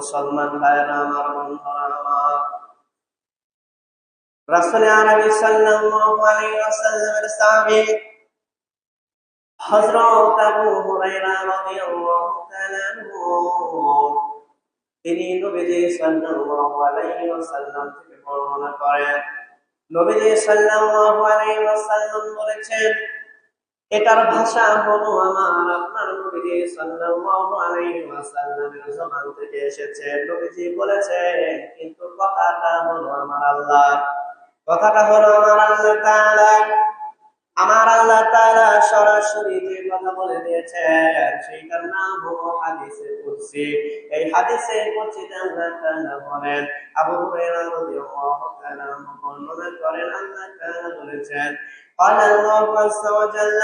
মুসলমান ভাইরা আমার বন্ধুরা, আমার রাসূল আরবি সাল্লাল্লাহু আলাইহি ওয়াসাল্লামের সাহাবী হযরত আবু হুরায়রা রাদিয়াল্লাহু তাআলা তিনি নবীজি সাল্লাল্লাহু আলাইহি ওয়াসাল্লাম থেকে বর্ণনা করেন। নবীজি সাল্লাল্লাহু আলাইহি ওয়াসাল্লাম বলেছেন এটার ভাষা হলো আমার, আপনার নবীজি সাল্লাল্লাহু আলাইহি ওয়াসাল্লামের জবান থেকে এসেছে। নবীজি বলেছেন, কিন্তু কথাটা হলো আমার আল্লাহ। কথাটা হলো আমার আল্লাহ তাআলা। আমার আল্লাহ তাআলা সরাসরি যে কথা বলে দিয়েছেন সেইটার নাম হলো হাদিসে কুরসি এই হাদিসে কুরসিতে আল্লাহ তাআলা বলেন আবু হুরায়রা রাদিয়াল্লাহু তাআলা বর্ণনা করেন আল্লাহ তাআলা বলেছেন قال الله عز وجل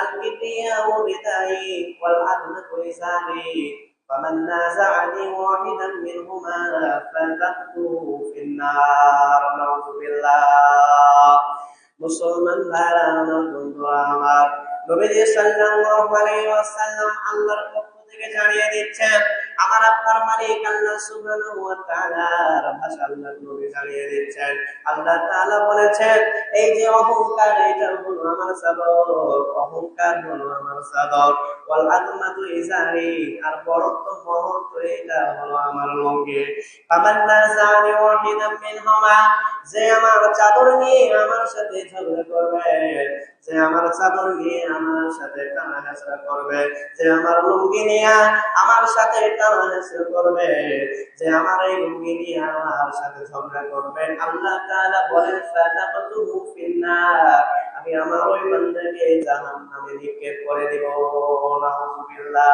الكبرياء ردائي والعظمة إزاري فمن نازعني واحدا منهما فذقته في النار نعوذ بالله মুসলমান ভাইরা আমার আমার নবীজি সাল্লাল্লাহু আলাইহি ওয়াসাল্লাম আল্লাহর পক্ষ থেকে জানিয়ে দিচ্ছেন, আমার আপনার মালিক আল্লাহ সুবহানাহু ওয়া তাআলার ভাষা আল্লাহ নবী জানিয়ে দিচ্ছেন। আল্লাহ তাআলা বলেছেন, এই যে অহংকার, এটা হলো আমার সাদর অহংকার হলো আমার সাদর ওয়াল আযমাতু ইজারি আর বড়ত্ব মহত্ব, এটা হলো আমার লঙ্গি ফামান্না জানি মিনহুমা যে আমার চাদর নিয়ে আমার সাথে ঝগড়া করবে, যে আমার চাদর নিয়ে আমার সাথে টানা করবে, যে আমার লুঙ্গি নিয়ে আমার সাথে টানা করবে, যে আমার এই লুঙ্গি নিয়ে আমার সাথে ঝগড়া করবে। আল্লাহ তাআলা বলেন ফাতাকুতু ফিন্নার। আমি আমার ওই বান্দাকে জাহান্নামে নিক্ষেপ করে দিব। নাউযুবিল্লাহ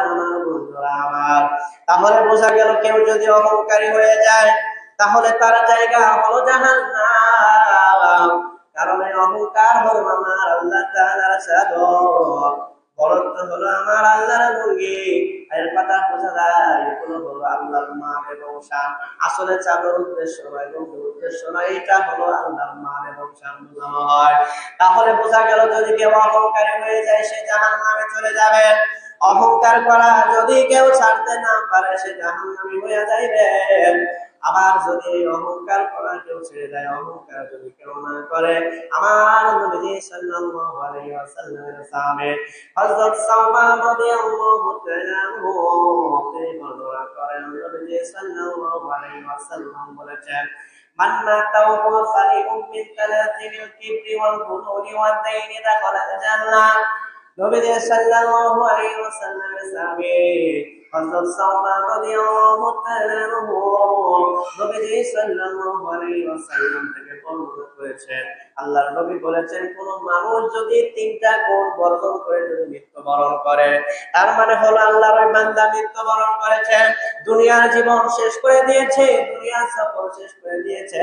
আমার বন্ধুরা আমার। তাহলে বোঝা গেল কেউ যদি অহংকারী হয়ে যায়, তাহলে তার জায়গা হলো জাহান্নাম। কারণ অহংকার হলো আমার আল্লাহ তাআলার সাদর বরত্ব হলো আমার আল্লাহর মুরগি এর কথা বোঝা যায়, এগুলো হলো আল্লাহর মান এবং শান। আসলে চাঁদের উদ্দেশ্য নয়, এবং উদ্দেশ্য নয়, এটা হলো আল্লাহর মান এবং শান হয়। তাহলে বোঝা গেল যদি কেউ অহংকারী হয়ে যায়, সে জাহান নামে চলে যাবে। অহংকার করা যদি কেউ ছাড়তে না পারে সে জাহান নামে হয়ে যাইবে আবার যদি অহংকার করা কেউ ছেড়ে দেয় অহংকার যদি কেউ না করে আমার নবীজি সাল্লাল্লাহু আলাইহি ওয়াসাল্লামের সামনে হযরত সালমান রাদিয়াল্লাহু তাআলা আনহু তিনি বর্ণনা করেন নবীজি সাল্লাল্লাহু আলাইহি ওয়াসাল্লাম বলেছেন من مات وهو صريح من ثلاث الكبر والغلول والدين دخل الجنة নবীজি সাল্লাল্লাহু আলাইহি ওয়াসাল্লামের সাহাবী নবী বলেছেন, কোন মানুষ যদি তিনটা করে যদি মৃত্যুবরণ করে, তার মানে হলো আল্লাহর বান্দা মৃত্যুবরণ দুনিয়ার জীবন শেষ করে দিয়েছে, দুনিয়ার সফর শেষ করে দিয়েছে।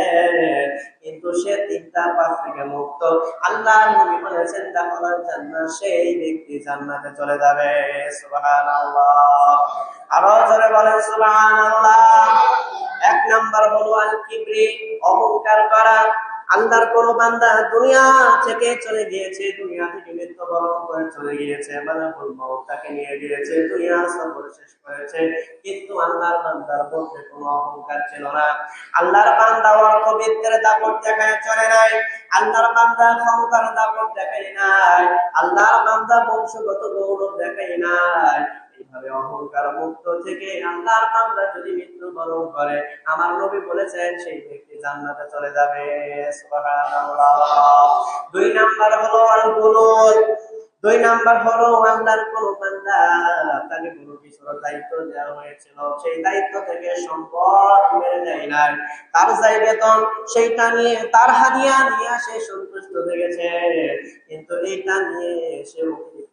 কিন্তু সে তিনটা পাপ থেকে মুক্ত। আল্লাহ নবী বলেছেন, দাখালাল জান্নাত, সেই ব্যক্তি জান্নাতে চলে যাবে। সুবহানাল্লাহ। আরও বান্দা দুনিয়া থেকে চলে গিয়েছে কিন্তু আল্লাহর বান্দার মধ্যে কোনো অহংকার ছিল না। আল্লাহর বান্দা অর্থবিদ্যের দাপট দেখায় চলে নাই। আল্লাহর বান্দা ক্ষমতার দাপট দেখায় নাই। আল্লাহর বান্দা বংশগত গৌরব দেখায় নাই। কোন দায়িত্ব দেওয়া হয়েছিল। সেই দায়িত্ব থেকে সম্পদ মেরে যায় নাই। তার যাই বেতন, সেইটা নিয়ে তার হাদিয়া নিয়ে সে সন্তুষ্ট থেকেছে কিন্তু এইটা নিয়ে সে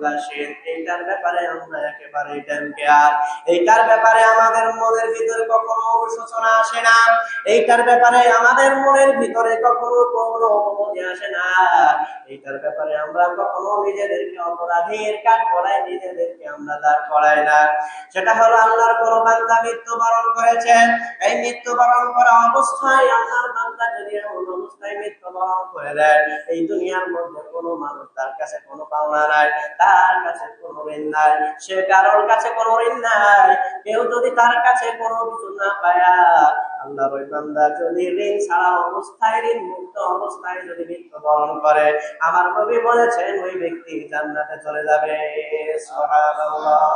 উদাসীন এইটার ব্যাপারে আমরা একেবারে এইটার ব্যাপারে আমাদের মনের ভিতরে কখনো অনুশোচনা আসে না। এইটার ব্যাপারে আমাদের মনের ভিতরে কখনো কোনো অনুভূতি আসে না। এইটার ব্যাপারে আমরা কখনো নিজেদেরকে অপরাধীর কাজ করাই নিজেদেরকে আমরা দাঁড় করাই না। সেটা হলো আল্লাহর কোন বান্দা মৃত্যুবরণ করেছেন এই মৃত্যুবরণ করা অবস্থায় আল্লাহর বান্দা যদি এমন অবস্থায় মৃত্যুবরণ করে দেয়, এই দুনিয়ার মধ্যে কোনো মানুষ তার কাছে কোনো পাওনা নাই। তার কাছে নাই, সে কারোর কাছে নাই। কেউ যদি তার কাছে কোনো কিছু না পায়া আল্লাহর ওই বান্দা যদি ঋণ ছাড়া অবস্থায় ঋণ মুক্ত অবস্থায় যদি মৃত্যুবরণ করে, আমার কবি বলেছেন, ওই ব্যক্তি জান্নাতে চলে যাবে। সুবহানাল্লাহ।